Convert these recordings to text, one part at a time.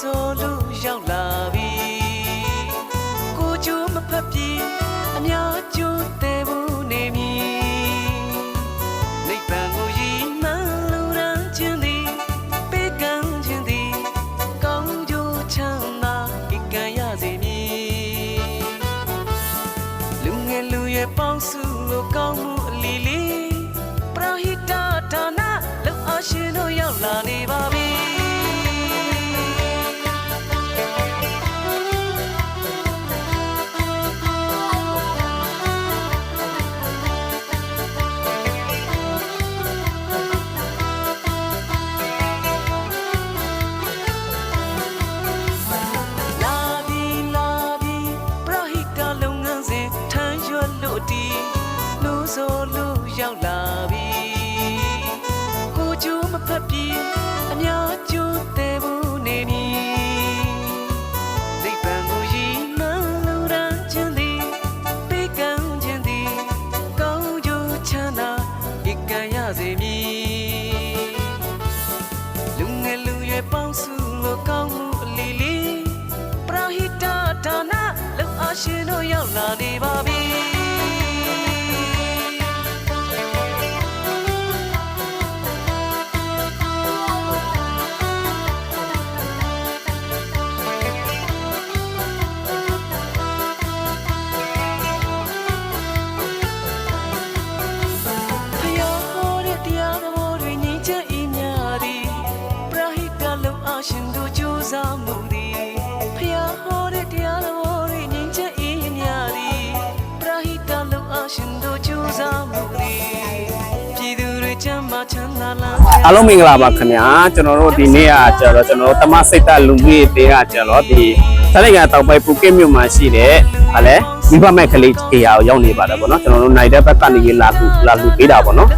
ဆိုလို့ရောက်လာပြီကိုကျိုးမဖက်ပြေအများကျိုးတဲ့ဘူးနေမည်နိဗ္ဗာန်ကိုရည်မှန်းလူရန်ခြင်းသည်ပေးကမ်းခြင်းသည်ကောင်းကျိုးချမ်းသာဧကံရစေမည်လူငယ်လူရဲ့ပေါင်းစုလို့ကောင်းမှု ရှင်တို့ရောက်လာနေပါပြီဖယားဟောတဲ့တရားတော်တွေညီချက်ဤများသည်ပရဟိတလုံအရှင်တို့ကြိုးစားမှု အားလုံးမင်္ဂလာပါခင်ဗျာကျွန်တော်တို့ဒီနေ့ကကျတော့ကျွန်တော်တို့တမစိတ်တလူကြီးတင်းကကျတော့ဒီဆက်လိုက်ကတောက်ပိုက်ပူကစ်မြို့မှာရှိတဲ့ဟာလဲမိဘမဲ့ကလေးအေယာကိုရောက်နေပါတယ်ပေါ့နော်ကျွန်တော်တို့နိုင်တဲ့ဘက်ကနေလာလူလာလူပေးတာပေါ့နော်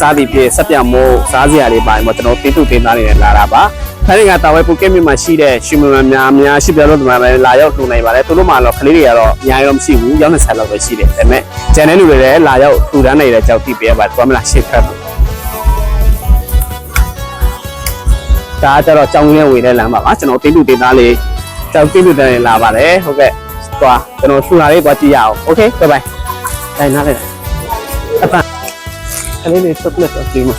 စားသည်ပြေဆက်ပြမိုးစားစရာတွေပါတယ်ပေါ့ကျွန်တော်တင်းတူတင်းသားနေနဲ့လာတာပါဆက်လိုက်ကတောက်ပိုက်ပူကစ်မြို့မှာရှိတဲ့ရှင်မန်များများရှိပြလို့ဒီမှာပဲလာရောက်ထူနိုင်ပါတယ်သူတို့မှတော့ကလေးတွေကတော့အများကြီးတော့မရှိဘူးရောက်နေဆက်လောက်ပဲရှိတယ်ဒါပေမဲ့ကျန်တဲ့လူတွေလည်းလာရောက်ထူတန်းနေတဲ့ကြောက်တိပေးရပါတယ်သွားမလားရှေ့ဖက် ဒါကကျတော့ကြောင်ရင်းဝေတဲ့လမ်းပါပါကျွန်တော်တင်းတူတင်းသားလေးကြောင်တင်းတူတင်းလာပါတယ်ဟုတ်ကဲ့သွားကျွန်တော်ဆူလာလေးသွားကြည့်ရအောင်โอเคဘိုင်ဘိုင်တိုင်းနားလိုက်အပအလေးလေးဆက်လက်တော့ဒီမှာ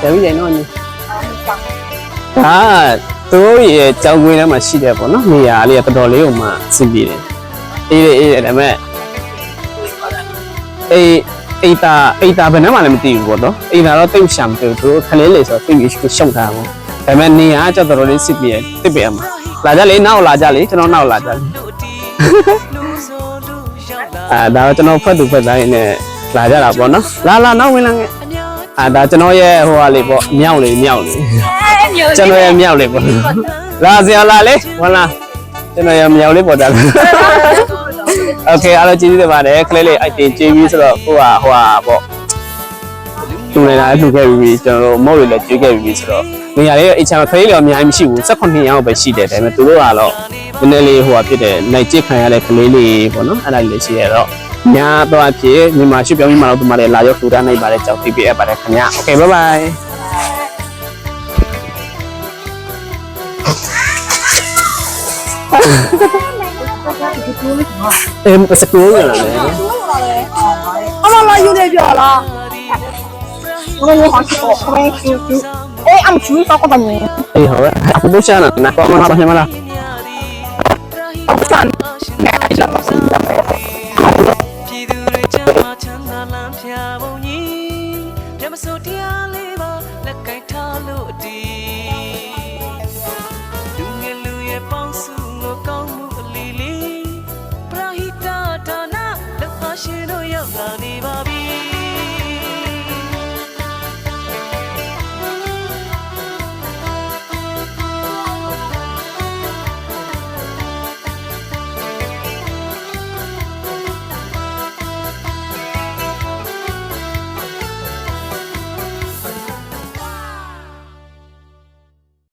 တယ်ပြီးရင်တော့ဒါသူတို့ရဲ့ကြောင်ကွင်းထဲမှာရှိတယ်ပေါ့နော်နေရာလေးကတော်တော်လေးကိုမှအဆင်ပြေတယ်အေးလေအေးလေဒါပေမဲ့အေး အိတ်တာအိတ်တာဘယ်နှမှလည်းမသိဘူးပေါ့နော်အိတ်တာတော့တိတ်ရှာမတွေ့ဘူးသူတို့ခလေးလေဆိုတော့တိတ်ပြီးရှုံထားတာပေါ့ဒါပေမဲ့နေရာကကျတော့တော်တော်လေးစစ်ပြည့်တစ်ပြည့်မှာလာကြလေနောက်လာကြလေကျွန်တော်နောက်လာကြလေလို့တီလူဆိုလူရောက်လာအာဒါတော့ကျွန်တော်ဖတ်သူဖတ်တိုင်းနဲ့လာကြတာပေါ့နော်လာလာနောက်ဝင်လာငယ်အများအာဒါကျွန်တော်ရဲ့ဟိုဟာလေးပေါ့မြောက်လေးမြောက်လေးကျွန်တော်ရဲ့မြောက်လေးပေါ့လာစရာလာလေဝင်လာကျွန်တော်ရဲ့မြောက်လေးပေါ့ဒါ โอเคအားလုံးကျေးဇူးတင်ပါတယ်ခလေးလေးအိုက်တင်ကျေးပြီးဆိုတော့ဟိုဟာဟိုဟာပေါ့ သူလည်းလည်းလှူခဲ့ပြီးပြီကျွန်တော်တို့မုတ်တွေလည်းကျွေးခဲ့ပြီးပြီဆိုတော့နေရာလေးအချမ်းခလေးတွေအများကြီးမရှိဘူး18ရောင်ပဲရှိတယ်ဒါပေမဲ့သူတို့ကတော့နည်းနည်းလေးဟိုဟာဖြစ်တယ်နိုင်ကျစ်ခံရတဲ့ကလေးလေးပေါ့နော်အဲ့ဒါလေးရှိရတော့ညာတော့အဖြစ်မြန်မာရှိပြောင်းမြန်မာတို့ဒီမှာလည်းလာရောက်ထူထားနိုင်ပါတယ်ကြောင်း TPF ပါတယ်ခင်ဗျာโอเค bye bye Em sepuluh lah ya. Kamu mau lah. Kamu mau kasih kok kue. Eh, am cuy kok kau tanya? Eh, hal Aku bisa lah. Nah, kau mau